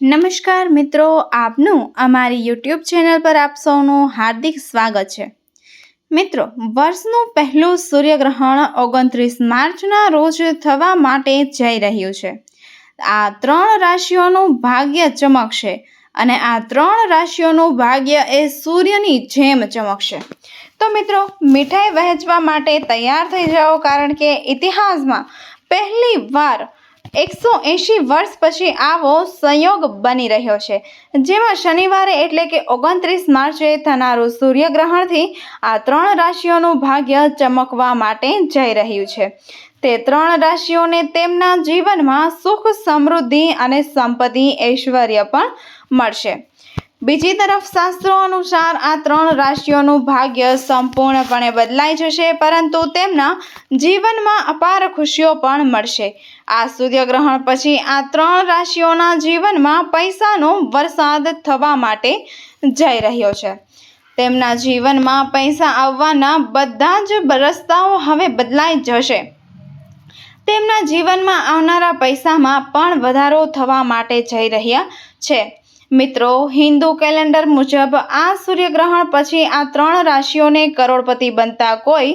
નમસ્કાર મિત્રો, આપનું અમારી યુટ્યુબ ચેનલ પર આપ સૌનું હાર્દિક સ્વાગત છે. મિત્રો, વર્ષનું પહેલું સૂર્યગ્રહણ ઓગણત્રીસ માર્ચના રોજ થવા માટે જઈ રહ્યું છે. આ ત્રણ રાશિઓનું ભાગ્ય ચમકશે અને આ ત્રણ રાશિઓનું ભાગ્ય એ સૂર્યની જેમ ચમકશે. તો મિત્રો, મીઠાઈ વહેંચવા માટે તૈયાર થઈ જાઓ કારણ કે ઇતિહાસમાં પહેલી વાર એકસો એંશી વર્ષ પછી આવો સંયોગ બની રહ્યો છે. જેમાં શનિવારે એટલે કે ઓગણત્રીસ માર્ચે થનારું સૂર્યગ્રહણથી આ ત્રણ રાશિઓનું ભાગ્ય ચમકવા માટે જઈ રહ્યું છે. તે ત્રણ રાશિઓને તેમના જીવનમાં સુખ, સમૃદ્ધિ અને સંપત્તિ ઐશ્વર્ય પણ મળશે. બીજી તરફ શાસ્ત્રો અનુસાર આ ત્રણ રાશિઓનું ભાગ્ય સંપૂર્ણપણે બદલાઈ જશે, પરંતુ તેમના જીવનમાં અપાર ખુશીઓ પણ મળશે. આ સૂર્યગ્રહણ પછી આ ત્રણ રાશિઓના જીવનમાં પૈસાનો વરસાદ થવા માટે જઈ રહ્યો છે. તેમના જીવનમાં પૈસા આવવાના બધા જ રસ્તાઓ હવે બદલાઈ જશે. તેમના જીવનમાં આવનારા પૈસામાં પણ વધારો થવા માટે જઈ રહ્યા છે. મિત્રો, હિન્દુ કેલેન્ડર મુજબ આ સૂર્યગ્રહણ પછી આ ત્રણ રાશિઓને કરોડપતિ બનતા કોઈ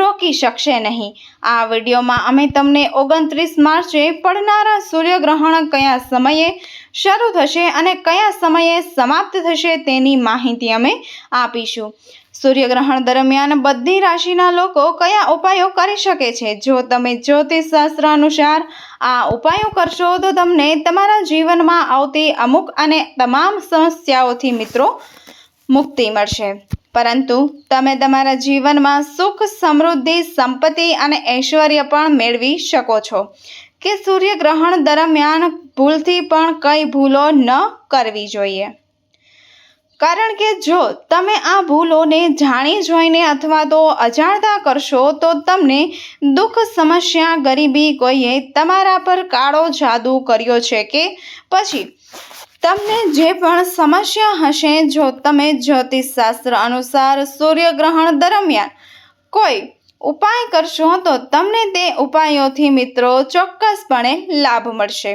રોકી શકશે નહીં. આ વિડીયોમાં અમે તમને ઓગણત્રીસ માર્ચે પડનારા સૂર્યગ્રહણ કયા સમયે શરૂ થશે અને કયા સમયે સમાપ્ત થશે તેની માહિતી અમે આપીશું. સૂર્યગ્રહણ દરમિયાન બધી રાશિના લોકો કયા ઉપાયો કરી શકે છે? જો તમે જ્યોતિષ શાસ્ત્ર અનુસાર આ ઉપાયો કરશો, તો તમને તમારા જીવનમાં આવતી અમુક અને તમામ સમસ્યાઓથી મિત્રો મુક્તિ મળશે. પરંતુ તમે તમારા જીવનમાં સુખ, સમૃદ્ધિ, સંપત્તિ અને ઐશ્વર્ય પણ મેળવી શકો છો કે સૂર્યગ્રહણ દરમિયાન ભૂલથી પણ કઈ ભૂલો ન કરવી જોઈએ. કારણ કે જો તમે આ ભૂલોને જાણી જોઈને અથવા તો અજાણતા કરશો, તો તમને દુઃખ, સમસ્યા, ગરીબી કોઈએ તમારા પર કાળો જાદુ કર્યો છે કે પછી? તમને જે પણ સમસ્યા હશે, જો તમે જ્યોતિષશાસ્ત્ર અનુસાર સૂર્યગ્રહણ દરમિયાન કોઈ ઉપાય કરશો, તો તમને તે ઉપાયોથી મિત્રો ચોક્કસપણે લાભ મળશે.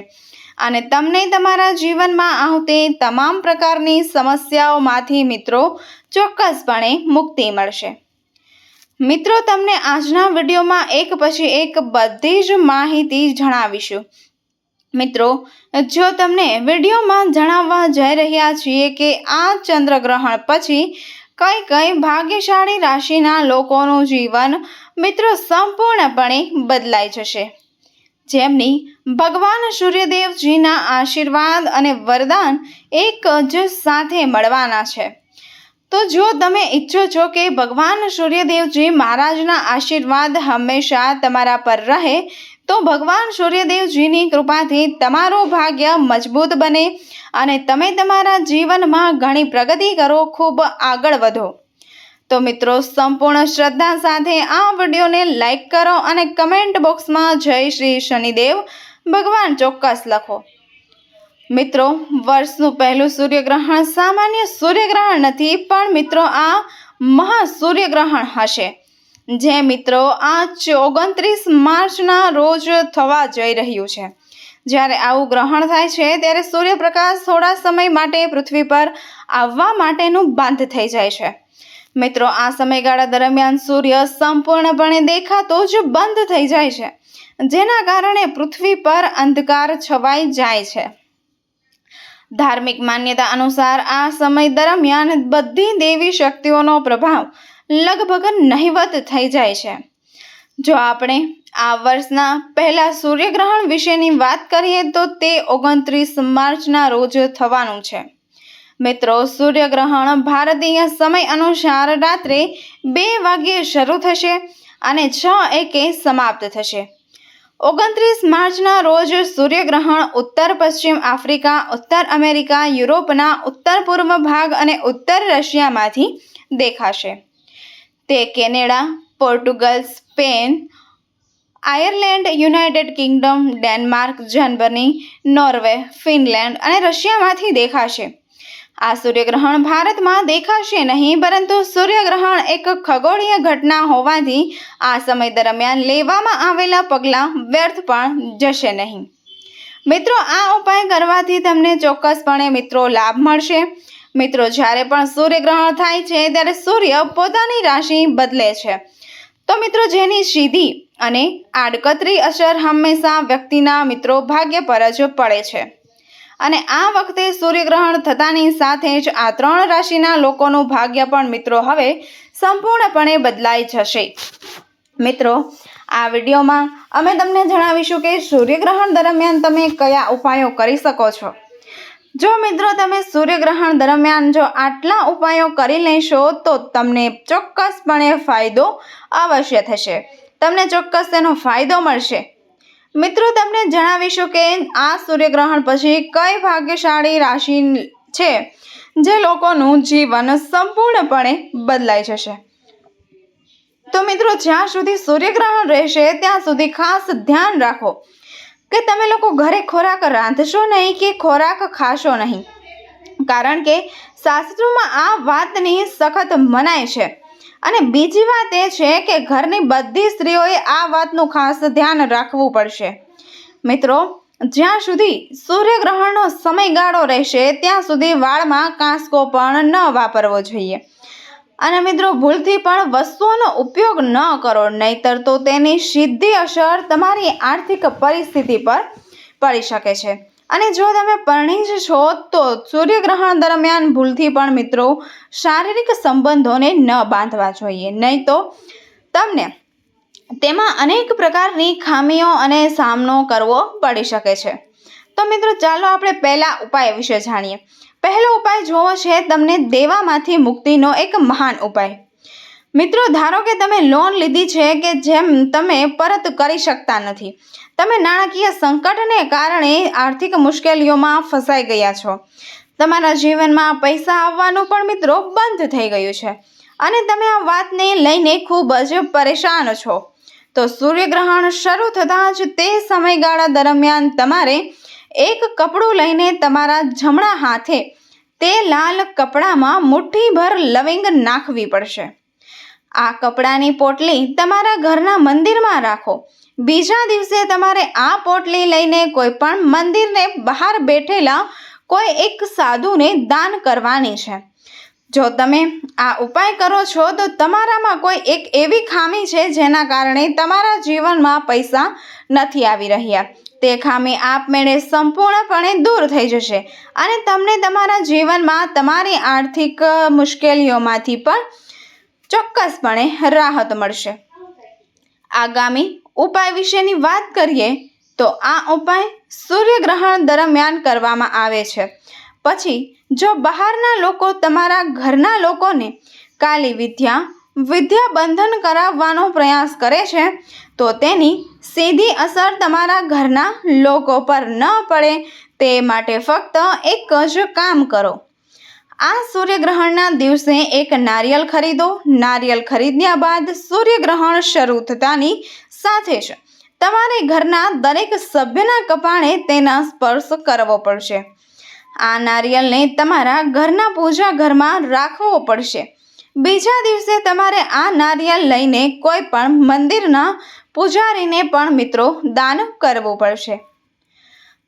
અને તમને તમારા જીવનમાં આવતી તમામ પ્રકારની સમસ્યાઓમાંથી મિત્રો ચોક્કસપણે મુક્તિ મળશે. મિત્રો, તમને આજના વિડીયોમાં એક પછી એક બધી જ માહિતી જણાવીશું. મિત્રો, જો તમને વિડીયોમાં જણાવવા જઈ રહ્યા છીએ કે આ ચંદ્રગ્રહણ પછી કઈ કઈ ભાગ્યશાળી રાશિના લોકોનું જીવન મિત્રો સંપૂર્ણપણે બદલાઈ જશે. જેમની ભગવાન સૂર્યદેવજીના આશીર્વાદ અને વરદાન એક જ સાથે મળવાના છે. તો જો તમે ઈચ્છો છો કે ભગવાન સૂર્યદેવજી મહારાજના આશીર્વાદ હંમેશા તમારા પર રહે, તો ભગવાન સૂર્યદેવજીની કૃપાથી તમારું ભાગ્ય મજબૂત બને અને તમે તમારા જીવનમાં ઘણી પ્રગતિ કરો, ખૂબ આગળ વધો. તો મિત્રો, સંપૂર્ણ શ્રદ્ધા સાથે આ વિડીયોને લાઈક કરો અને કમેન્ટ બોક્સમાં જય શ્રી શનિદેવ ભગવાન ચોક્કસ લખો. મિત્રો, વર્ષનું પહેલું સૂર્યગ્રહણ સામાન્ય સૂર્યગ્રહણ નથી, પણ મિત્રો, આ મહા સૂર્યગ્રહણ હશે. જે મિત્રો, આ ઓગણત્રીસ માર્ચના રોજ થવા જઈ રહ્યું છે. જ્યારે આવું ગ્રહણ થાય છે, ત્યારે સૂર્યપ્રકાશ થોડા સમય માટે પૃથ્વી પર આવવા માટેનું બંધ થઈ જાય છે. મિત્રો, આ સમયગાળા દરમિયાન સૂર્ય સંપૂર્ણપણે દેખાતો જ બંધ થઈ જાય છે, જેના કારણે પૃથ્વી પર અંધકાર છવાઈ જાય છે. ધાર્મિક માન્યતા અનુસાર આ સમય દરમિયાન બધી દેવી શક્તિઓનો પ્રભાવ લગભગ નહિવત થઈ જાય છે. જો આપણે આ વર્ષના પહેલા સૂર્યગ્રહણ વિશેની વાત કરીએ તો તે ઓગણત્રીસ માર્ચના રોજ થવાનું છે. મિત્રો, સૂર્યગ્રહણ ભારતીય સમય અનુસાર રાત્રે બે વાગ્યે શરૂ થશે અને છ એકે સમાપ્ત થશે. ઓગણત્રીસ માર્ચના રોજ સૂર્યગ્રહણ ઉત્તર પશ્ચિમ આફ્રિકા, ઉત્તર અમેરિકા, યુરોપના ઉત્તર પૂર્વ ભાગ અને ઉત્તર રશિયામાંથી દેખાશે. તે Canada, Portugal, Spain, Ireland, United Kingdom, Denmark, Germany, Norway, Finland અને રશિયામાંથી દેખાશે. આ સૂર્યગ્રહણ ભારતમાં દેખાશે નહીં, પરંતુ સૂર્યગ્રહણ એક ખગોળીય ઘટના હોવાથી આ સમય દરમિયાન લેવામાં આવેલા પગલાં વ્યર્થ પણ જશે નહીં. મિત્રો, આ ઉપાય કરવાથી તમને ચોક્કસપણે મિત્રો લાભ મળશે. મિત્રો, જ્યારે પણ સૂર્યગ્રહણ થાય છે, ત્યારે સૂર્ય પોતાની રાશિ બદલે છે. તો મિત્રો, જેની સીધી અને આડકતરી અસર હંમેશા વ્યક્તિના મિત્રો ભાગ્ય પર જ પડે છે. અને આ વખતે સૂર્યગ્રહણ થતાની સાથે જ આ ત્રણ રાશિના લોકોનું ભાગ્ય પણ મિત્રો હવે સંપૂર્ણપણે બદલાઈ જશે. મિત્રો, આ વિડીયોમાં અમે તમને જણાવીશું કે સૂર્યગ્રહણ દરમિયાન તમે કયા ઉપાયો કરી શકો છો. જો મિત્રો તમે સૂર્યગ્રહણ દરમિયાન જો આટલા ઉપાયો કરી લેશો તો તમને ચોક્કસપણે ફાયદો અવશ્ય થશે. તમને ચોક્કસ તેનો ફાયદો મળશે. મિત્રો, તમને જણાવીશું કે આ સૂર્યગ્રહણ પછી કઈ ભાગ્યશાળી રાશિ છે જે લોકોનું જીવન સંપૂર્ણપણે બદલાઈ જશે? તો મિત્રો, જ્યાં સુધી સૂર્યગ્રહણ રહેશે, ત્યાં સુધી ખાસ ધ્યાન રાખો કે તમે લોકો ઘરે ખોરાક રાંધશો નહીં કે ખોરાક ખાશો નહીં. કારણ કે શાસ્ત્રોમાં આ વાતની સખત મનાય છે. અને બીજી વાત એ છે કે ઘરની બધી સ્ત્રીઓએ આ વાતનું ખાસ ધ્યાન રાખવું પડશે. મિત્રો, જ્યાં સુધી સૂર્યગ્રહણનો સમયગાળો રહેશે, ત્યાં સુધી વાળમાં કાંસકો પણ ન વાપરવો જોઈએ. અને મિત્રો, ભૂલથી પણ વસ્તુઓનો ઉપયોગ ન કરો, નહીતર તો તેની સીધી અસર તમારી આર્થિક પરિસ્થિતિ પર પડી શકે છે. અને જો તમે પરણી જ છો, તો સૂર્યગ્રહણ દરમિયાન ભૂલથી પણ મિત્રો શારીરિક સંબંધોને ન બાંધવા જોઈએ. નહીં તો તમને તેમાં અનેક પ્રકારની ખામીઓ અને સામનો કરવો પડી શકે છે. તો મિત્રો, ચાલો આપણે પહેલા ઉપાય વિશે જાણીએ. પહેલો ઉપાય જોવો છે, તમને દેવામાંથી મુક્તિનો એક મહાન ઉપાય. મિત્રો, ધારો કે તમે લોન લીધી છે કે જેમ તમે પરત કરી શકતા નથી, તમે નાણાકીય સંકટને કારણે આર્થિક મુશ્કેલીઓમાં ફસાઈ ગયા છો. તમારા જીવનમાં પૈસા આવવાનું પણ મિત્રો બંધ થઈ ગયું છે અને તમે આ વાતને લઈને ખૂબ જ પરેશાન છો. તો સૂર્યગ્રહણ શરૂ થતાં જ તે સમયગાળા દરમિયાન તમારે એક કપડું લઈને તમારા જમણા હાથે તે લાલ કપડામાં મુઠ્ઠીભર લવિંગ નાખવી પડશે. આ કપડાની પોટલી તમારા ઘરના મંદિરમાં રાખો. બીજા દિવસે તમારે આ પોટલી લઈને કોઈ પણ મંદિરને બહાર બેઠેલા કોઈ એક સાધુને દાન કરવાની છે. જો તમે આ ઉપાય કરો છો, તો તમારામાં કોઈ એક એવી ખામી છે જેના કારણે તમારા જીવનમાં પૈસા નથી આવી રહ્યા. તે ખામી આપમેળે સંપૂર્ણપણે દૂર થઈ જશે અને તમને તમારા જીવનમાં તમારી આર્થિક મુશ્કેલીઓમાંથી પણ ચોક્કસપણે રાહત મળશે. આગામી ઉપાય વિશેની વાત કરીએ તો આ ઉપાય સૂર્યગ્રહણ દરમિયાન કરવામાં આવે છે. પછી, જો બહારના લોકો તમારા ઘરના લોકોને કાલી વિદ્યા વિદ્યા બંધન કરાવવાનો પ્રયાસ કરે છે, તો તેની સીધી અસર તમારા ઘરના લોકો પર ન પડે તે માટે ફક્ત એક જ કામ કરો. આ સૂર્યગ્રહણના દિવસે એક નારિયેલ ખરીદો. નારિયેલ ખરીદ્યા બાદ સૂર્યગ્રહણ શરૂ થતાની સાથે જ તમારે ઘરના દરેક સભ્યના કપાળે તેના સ્પર્શ કરવો પડશે. આ નારિયેલને તમારા ઘરના પૂજા ઘરમાં રાખવો પડશે. બીજા દિવસે તમારે આ નારિયેલ લઈને કોઈ પણ મંદિરના પૂજારીને પણ મિત્રો દાન કરવું પડશે.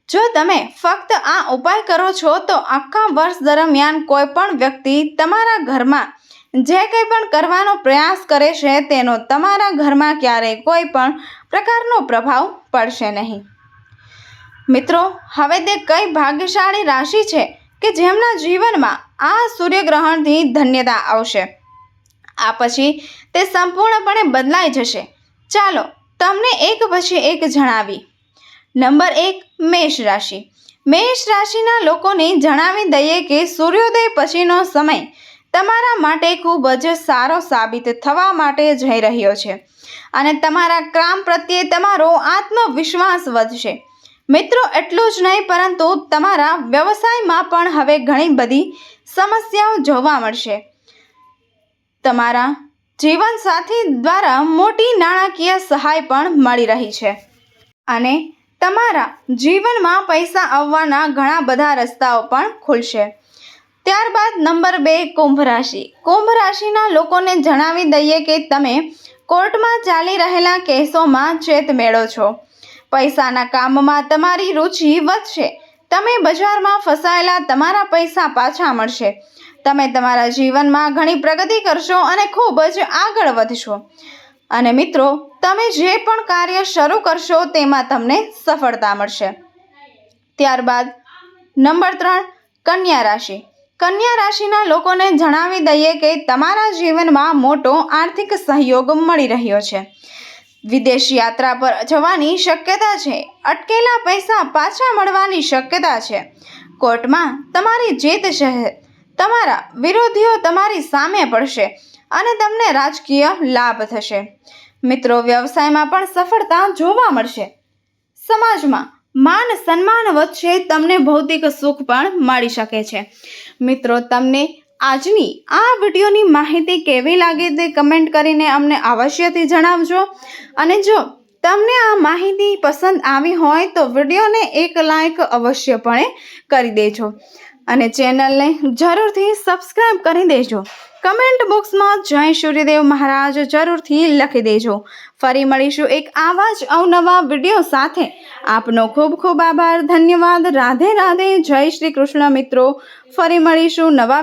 જો તમે ફક્ત આ ઉપાય કરો છો, તો આખા વર્ષ દરમિયાન કોઈ પણ વ્યક્તિ તમારા ઘરમાં જે કંઈ પણ કરવાનો પ્રયાસ કરે છે, તેનો તમારા ઘરમાં ક્યારેય કોઈ પણ પ્રકારનો પ્રભાવ પડશે નહીં. મિત્રો, હવે તે કઈ ભાગ્યશાળી રાશિ છે કે જેમના જીવનમાં આ સૂર્યગ્રહણથી ધન્યતા આવશે? આ પછી તે સંપૂર્ણપણે બદલાઈ જશે. ચાલો તમને એક પછી એક જણાવી. નંબર એક, મેષ રાશિ. મેષ રાશિના લોકોને જણાવી દઈએ કે સૂર્યોદય પછીનો સમય તમારા માટે ખૂબ જ સારો સાબિત થવા માટે જઈ રહ્યો છે. અને તમારા કામ પ્રત્યે તમારો આત્મવિશ્વાસ વધશે. મિત્રો, એટલું જ નહીં, પરંતુ તમારા વ્યવસાયમાં પણ હવે ઘણી બધી સમસ્યાઓ જોવા મળશે. તમારા જીવનસાથી દ્વારા મોટી નાણાકીય સહાય પણ મળી રહી છે. અને તમારા જીવનમાં પૈસા આવવાના ઘણા બધા રસ્તાઓ પણ ખુલશે. ત્યારબાદ નંબર બે, કુંભ રાશિ. કુંભ રાશિના લોકોને જણાવી દઈએ કે તમે કોર્ટમાં ચાલી રહેલા કેસોમાં ચેત મેળો છો. પૈસાના કામમાં તમારી રુચિ વધશે. તમે બજારમાં ફસાયેલા તમારા પૈસા પાછા મળશે. તમે તમારા જીવનમાં ઘણી પ્રગતિ કરશો અને ખૂબ જ આગળ વધશો. અને મિત્રો, તમે જે પણ કાર્ય શરૂ કરશો તેમાં તમને સફળતા મળશે. ત્યારબાદ, નંબર ત્રણ, કન્યા રાશિ. કન્યા રાશિના લોકોને જણાવી દઈએ કે તમારા જીવનમાં મોટો આર્થિક સહયોગ મળી રહ્યો છે. વિદેશ યાત્રા પર જવાની શક્યતા છે. અટકેલા પૈસા પાછા મળવાની શક્યતા છે. કોર્ટમાં તમારી જીત છે. તમારા વિરોધીઓ તમારી સામે પડશે. અને તમને રાજકીય લાભ થશે. મિત્રો, વ્યવસાયમાં પણ સફળતા જોવા મળશે. સમાજમાં માન સન્માન વચ્ચે તમને ભૌતિક સુખ પણ મળી શકે છે. મિત્રો, તમને આજની આ વિડીયોની માહિતી કેવી લાગી તે કમેન્ટ કરીને અમને અવશ્યથી જણાવજો. અને જો તમને આ માહિતી પસંદ આવી હોય તો વિડીયોને એક લાઈક અવશ્યપણે કરી દેજો. અને ચેનલને જરૂરથી સબસ્ક્રાઇબ કરી દેજો. કમેન્ટ બોક્સમાં જય સૂર્યદેવ મહારાજ જરૂરથી લખી દેજો. ફરી મળીશું એક આવા જ અવનવા વીડિયો સાથે. આપનો ખૂબ ખૂબ આભાર, ધન્યવાદ. રાધે રાધે. જય શ્રી કૃષ્ણ મિત્રો. ફરી મળીશું નવા